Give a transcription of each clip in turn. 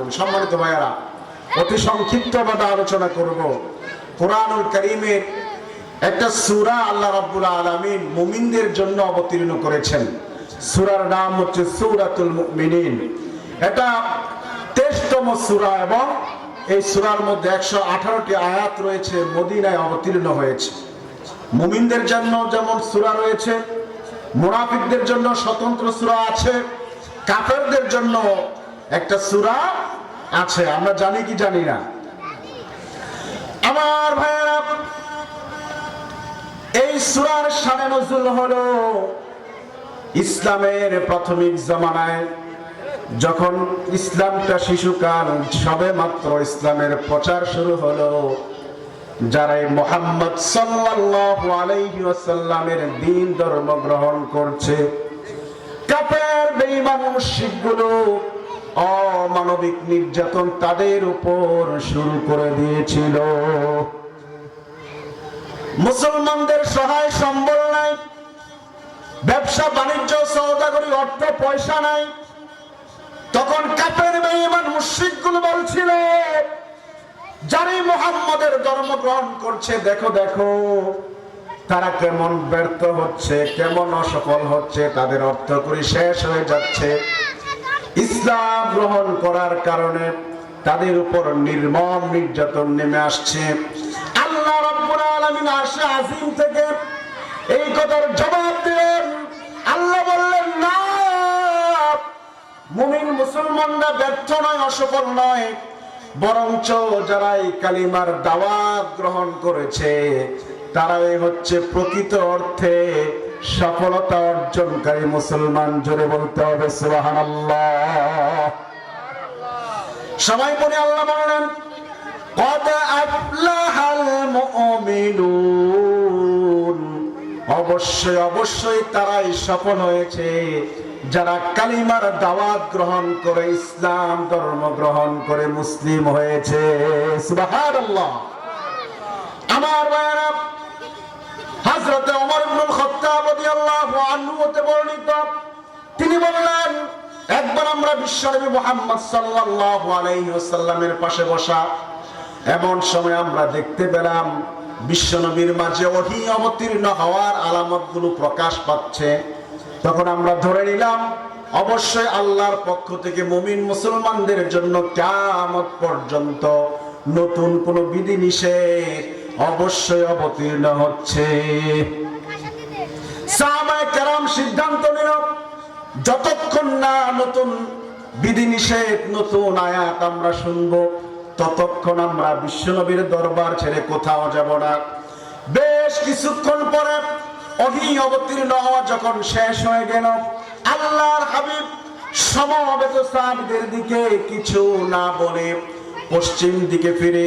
করুন। সম্মানিত ভাইয়ারা, অতি সংক্ষিপ্ত ভাবে আলোচনা করব। কোরআনুল করিমের একটা সুরা আল্লাহ রাব্বুল আলামিন মুমিনদের জন্য অবতীর্ণ করেছেন। সূরার নাম হচ্ছে সূরাতুল মুমিনিন। এটা তেইশতম সুরা এবং এই সুরার মধ্যে একশো আঠারোটি আয়াত রয়েছে, মদিনায় অবতীর্ণ হয়েছে। মুমিনদের জন্য যেমন সুরা রয়েছে, মুনাফিকদের জন্য স্বতন্ত্র সূরা আছে, কাফেরদের জন্য একটা সূরা আছে, আমরা জানি কি জানি না। আমার ভাইয়েরা, এই সূরার শানে নজুল হলো ইসলামের প্রাথমিক জামানায় যখন ইসলামটা শিশুকাল, সবে মাত্র ইসলামের প্রচার শুরু হলো যারাই মোহাম্মদ সাল্লাল্লাহু আলাইহি ওয়াসাল্লামের দিন ধর্ম গ্রহণ করছে, কাফের, বেঈমান, মুশরিকগুলো অমানবিক নির্যাতন তাদের উপর শুরু করে দিয়েছিল। মুসলমানদের সহায় সম্বল নাই, ব্যবসা, বাণিজ্য সৌদাগরি অর্থ, পয়সা নাই। তখন কাপের বেঈমান মুশরিকগুলো বলছিল, যারা মোহাম্মদের ধর্ম গ্রহণ করছে, দেখো দেখো, তারা কেমন ব্যর্থ হচ্ছে, কেমন অসফল হচ্ছে, তাদের অর্থ করি শেষ হয়ে যাচ্ছে। ইসলাম গ্রহণ করার কারণে তাদের উপর নির্মম নির্যাতন নেমে আসছে। আল্লাহ রাব্বুল আলামিন আরশে আজিম থেকে এই কথার জবাব দিলেন। আল্লাহ বললেন, না, মুমিন মুসলমানরা ব্যর্থ নয়, অসফল নয়। বরঞ্চ যারা এই কালিমার দাওয়াত গ্রহণ করেছে, তারাই হচ্ছে প্রকৃত অর্থে সফলতা অর্জনকারী মুসলমান জোরে বলতে হবে, সুবহানাল্লাহ। সবাই পরে আল্লাহ বললেন কদ আফলাহাল অবশ্যই অবশ্যই তারাই সফল হয়েছে। যারা কালিমার দাওয়াত গ্রহণ করে, ইসলাম ধর্ম গ্রহণ করে মুসলিম হয়েছে, সুবহানাল্লাহ। আমার ভাইয়েরা হযরতে ওমর ইবনুল রাদিয়াল্লাহু আনহু হতে বর্ণিত। তিনি বললেন, একবার আমরা বিশ্বনবী মুহাম্মদ সাল্লাল্লাহু আলাইহি ওয়াসাল্লামের পাশে বসা, এমন সময় আমরা দেখতে পেলাম বিশ্বনবীর মাঝে অবতীর্ণ হওয়ার আলামতগুলো প্রকাশ পাচ্ছে। তখন আমরা ধরে নিলাম, অবশ্যই আল্লাহর পক্ষ থেকে মুমিন মুসলমানদের জন্য কিয়ামত পর্যন্ত নতুন কোন বিধি নিষেধ অবশ্যই অবতীর্ণ হচ্ছে। সিদ্ধান্ত নিল, যতক্ষণ না নতুন বিধিনিষেধ, নতুন আয়াত আমরা শুনব, ততক্ষণ আমরা বিশ্বনবীর দরবার ছেড়ে কোথাও যাব না। বেশ কিছুক্ষণ পরে অহি অবতীর্ণ হওয়া যখন শেষ হয়ে গেল, আল্লাহর হাবিব সমবেত সাহাবীদের দিকে কিছু না বলে পশ্চিম দিকে ফিরে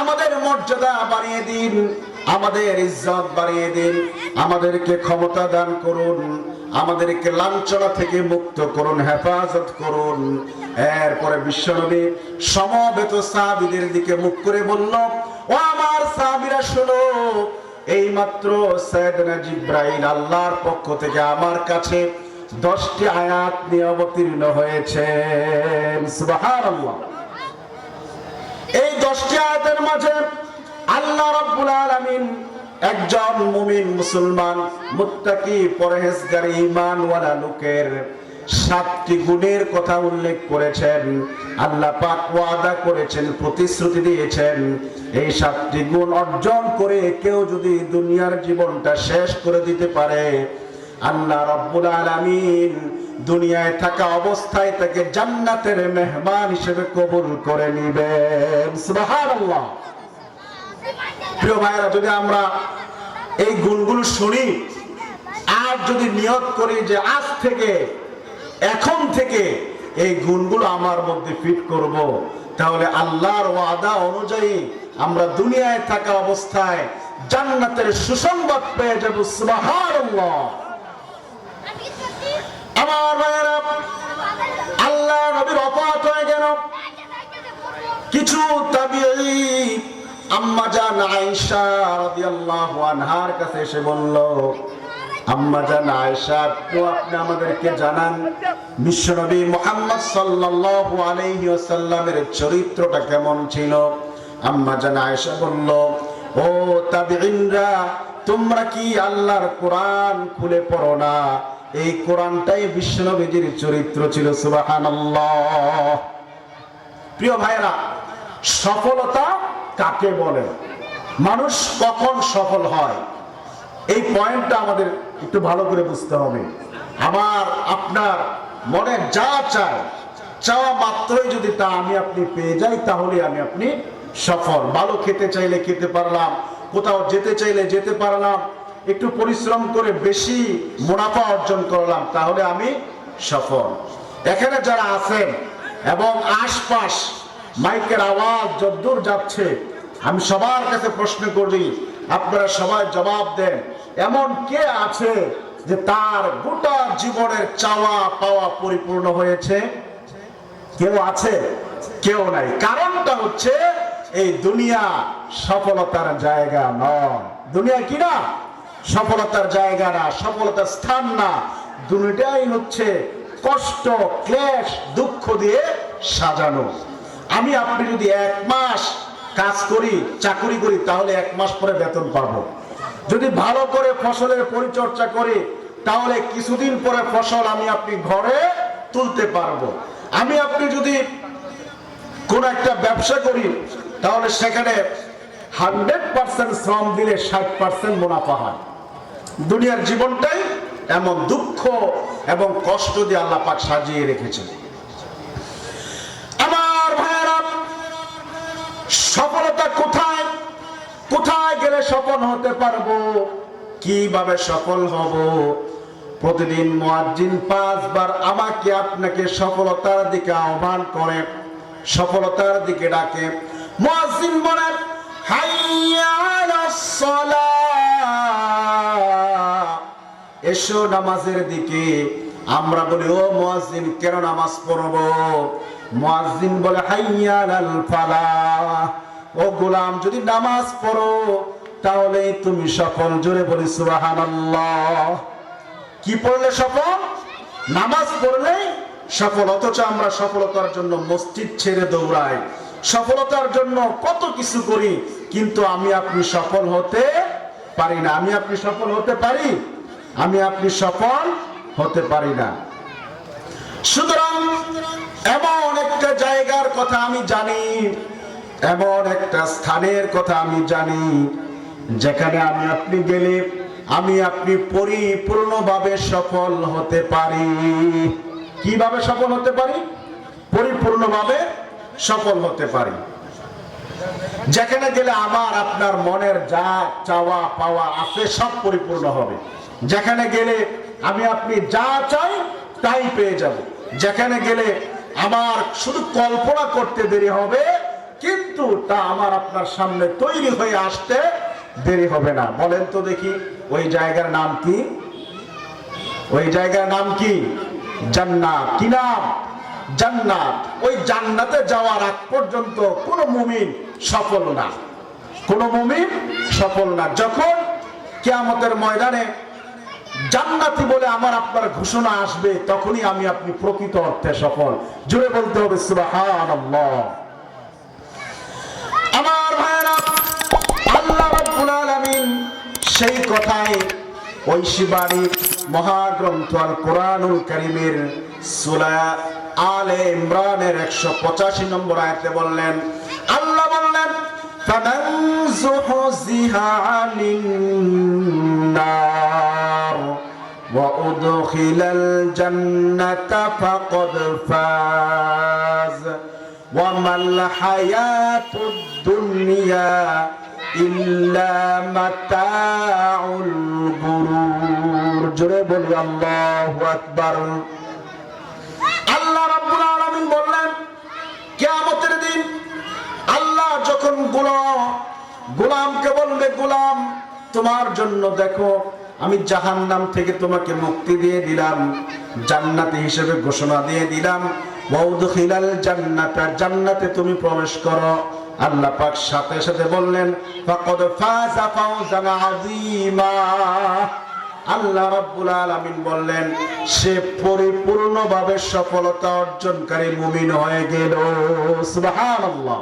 আমাদের মর্যাদা বাড়িয়ে দিন, আমাদের ইজ্জত বাড়িয়ে দিন, আমাদেরকে ক্ষমতা দান করুন, আমাদেরকে লাঞ্ছনা থেকে মুক্ত করুন, হেফাজত করুন। এরপরে বিশ্বনবী সমবেত সাহাবীদের দিকে মুখ করে বলল, ও আমার সাহাবীরা, শোনো এই মাত্র সৈয়দনা জিব্রাইল আল্লাহর পক্ষ থেকে আমার কাছে দশটি আয়াত নিয়ে অবতীর্ণ হয়েছে সুবহানাল্লাহ। দশটি আয়াতের মাঝে আল্লাহ রাব্বুল আলামিন একজন মুমিন মুসলমান, মুত্তাকি, পরহেজগার ঈমানওয়ালা লোকের সাতটি গুণের কথা উল্লেখ করেছেন। আল্লাহ পাক ওয়াদা করেছেন, প্রতিশ্রুতি দিয়েছেন। এই সাতটি গুণ অর্জন করে কেউ যদি দুনিয়ার জীবনটা শেষ করে দিতে পারে আল্লাহ রাব্বুল আলামিন দুনিয়ায় থাকা অবস্থায় তাকে জান্নাতের মেহমান হিসেবে কবুল করে নিবেন। সুবহানাল্লাহ। প্রিয় ভাইরা যদি আমরা এই গুণগুলো শুনি, আর যদি নিয়ত করি যে আজ থেকে, এখন থেকে এই গুণগুলো আমার মধ্যে ফিট করব, তাহলে আল্লাহর ওয়াদা অনুযায়ী আমরা দুনিয়ায় থাকা অবস্থায় জান্নাতের সুসংবাদ পেয়ে যাব। সুবহানাল্লাহ। আমার ভাইয়েরা, আল্লাহ নবীর অপাত হয়ে গেল। কিছু তাবিঈ আম্মা জান আয়েশা রাদিয়াল্লাহু আনহার কাছে এসে বলল, আম্মা জান আয়েশা আপনি আমাদেরকে জানান মুহাম্মদ সাল্লাল্লাহু আলাইহি ওয়াসাল্লামের চরিত্রটা কেমন ছিল? আম্মা জান আয়েশা বলল, ও তাবিঈনরা, তোমরা কি আল্লাহর কোরআন খুলে পড়ো না? এই কোরআনটাই বিশ্বনবীজির চরিত্র ছিল, সুবহানাল্লাহ। প্রিয় ভাইরা সফলতা কাকে বলে? মানুষ কখন সফল হয়? এই পয়েন্টটা আমাদের একটু ভালো করে বুঝতে হবে। আমার, আপনার মনে যা চায় চাওয়া মাত্রই যদি তা আমি আপনি পেয়ে যাই, তাহলে আমি আপনি সফল। ভালো খেতে চাইলে খেতে পারলাম, কোথাও যেতে চাইলে যেতে পারলাম একটু পরিশ্রম করে বেশি মুনাফা অর্জন করলাম, তাহলে আমি সফল। এখানে যারা আছেন এবং আশপাশ মাইকের আওয়াজ যদ্দূর যাচ্ছে, আমি সবার কাছে প্রশ্ন করি, আপনারা সবাই জবাব দেন, এমন কে আছে যে তার গোটা জীবনের চাওয়া পাওয়া পরিপূর্ণ হয়েছে? কেউ আছে? কেউ নাই। কারণটা হচ্ছে, এই দুনিয়া সফলতার জায়গা নয়। দুনিয়া কি না? সফলতার জায়গা না, সফলতার স্থান না। দুনিয়াটাই হচ্ছে কষ্ট, ক্লেশ, দুঃখ দিয়ে সাজানো। আমি আপনি যদি এক মাস কাজ করি, চাকরি করি, তাহলে এক মাস পরে বেতন পাবো। যদি ভালো করে ফসলের পরিচর্যা করি, তাহলে কিছুদিন পরে ফসল আমি আপনি ঘরে তুলতে পারব। আমি আপনি যদি কোন একটা ব্যবসা করি, তাহলে সেখানে হান্ড্রেড পার্সেন্ট শ্রম দিলে ষাট পার্সেন্ট মুনাফা হয়। দুনিয়ার জীবনটাই এমন দুঃখ এবং কষ্ট দিয়ে আল্লাহ পাক সাজিয়ে রেখেছেন। আমার ভাইয়েরা, সফলতা কোথায়? কোথায় গেলে সফল হতে পারব? কীভাবে সফল হব? প্রতিদিন মুয়াজ্জিন পাঁচবার আমাকে আপনাকে সফলতার দিকে আহ্বান করে, সফলতার দিকে ডাকে। মুয়াজ্জিন বলেন, হাইয়া আলাস সালাহ এসো নামাজের দিকে। আমরা বলি, ও মুয়াজ্জিন, কেন নামাজ পড়ব? মুয়াজ্জিন বলে, হাইয়া আলাল ফালাহ। ও গোলাম, যদি নামাজ পড়ো, তাহলে তুমি সফল। জোরে বলি কি পড়লে সফল? নামাজ পড়লে সফল। অথচ আমরা সফলতার জন্য মসজিদ ছেড়ে দৌড়াই। সফলতার জন্য কত কিছু করি, কিন্তু আমি আপনি সফল হতে পারি না। আমি আপনি সফল হতে পারি? আমি আপনি সফল হতে পারি না। সুতরাং এমন একটা জায়গার কথা আমি জানি, এমন একটা স্থানের কথা আমি জানি, যেখানে আমি আপনি গেলে আমি আপনি পরিপূর্ণভাবে সফল হতে পারি। কীভাবে সফল হতে পারি? পরিপূর্ণভাবে সফল হতে পারি। যেখানে গেলে আমার, আপনার মনের যা চাওয়া পাওয়া আছে সব পরিপূর্ণ হবে। যেখানে গেলে আমি আপনি যা চাই তাই পেয়ে যাব। যেখানে গেলে আমার শুধু কল্পনা করতে দেরি হবে, কিন্তু তা আমার আপনার সামনে তৈরি হয়ে আসতে দেরি হবে না। বলেন তো দেখি, ওই জায়গার নাম কি? ওই জায়গার নাম কি? জান্নাত। কি নাম? জান্নাত। ওই জান্নাতে যাওয়ার আগ পর্যন্ত কোনো মুমিন সফল না। কোনো মুমিন সফল না। যখন কিয়ামতের ময়দানে জান্নাতি বলে আমার আপনার ঘোষণা আসবে, তখনই আমি আপনি প্রকৃত অর্থে সফল। জুড়ে বলতে হবে, সুবহানাল্লাহ। আমার ভাইরা আল্লাহ রাব্বুল আলামিন সেই কথাই ওই শিবানী মহাগ্রন্থ আল কোরআনুল কারীমের সূরা আলে ইমরানের 185 নম্বর আয়াতে বললেন, আল্লাহ বললেন, ফামান যুহজিহা আনিন নার وأدخل الجنة فقد فاز وما الحياة الدنيا إلا متاع الغرور জোরে বলি আল্লাহু আকবার আল্লাহ রাব্বুল আলামিন বললেন কিয়ামতের দিন যখন গোলাম গোলামকে বলবে গোলাম তোমার জন্য দেখো আমি জাহান্নাম থেকে তোমাকে মুক্তি দিয়ে দিলাম, জান্নাতি হিসেবে ঘোষণা দিয়ে দিলাম। ওয়াউদখিলাল জান্নাতা, জান্নাতে তুমি প্রবেশ করো। আল্লাহ পাক সাথে সাথে বললেন, ফাকাদ ফাজা ফাওজান আযীমা। আল্লাহ রাব্বুল আলামিন বললেন, সে পরিপূর্ণভাবে সফলতা অর্জনকারী মুমিন হয়ে গেল। সুবহানাল্লাহ।